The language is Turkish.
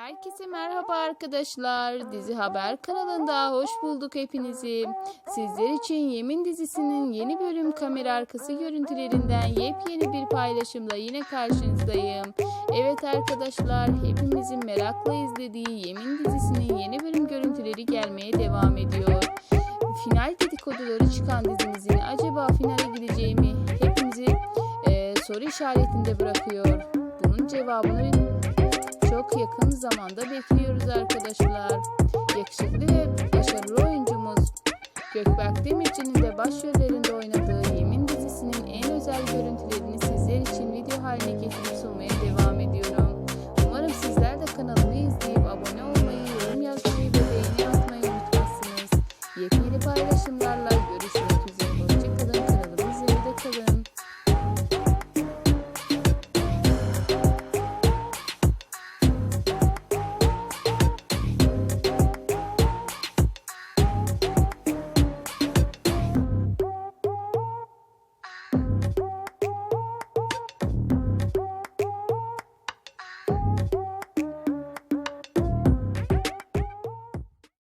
Herkese merhaba arkadaşlar. Dizi Haber kanalında hoş bulduk hepinizi. Sizler için Yemin dizisinin yeni bölüm kamera arkası görüntülerinden yepyeni bir paylaşımla yine karşınızdayım. Evet arkadaşlar, hepimizin merakla izlediği Yemin dizisinin yeni bölüm görüntüleri gelmeye devam ediyor. Final dedikoduları çıkan dizimizin acaba finale gideceği mi? Hepimizi eee, soru işaretinde bırakıyor. Bunun cevabını çok yakın zamanda bekliyoruz arkadaşlar. Yakışıklı ve başarılı oyuncumuz Gökberk Demirci'nin de başrollerinde oynadığı Yemin dizisinin en özel görüntülerini sizler için video haline getirip sunmaya devam ediyorum. Umarım sizler de kanalımı izleyip abone olmayı, yorum yazmayı ve beğeni atmayı unutmazsınız. Yepyeni paylaşımlarla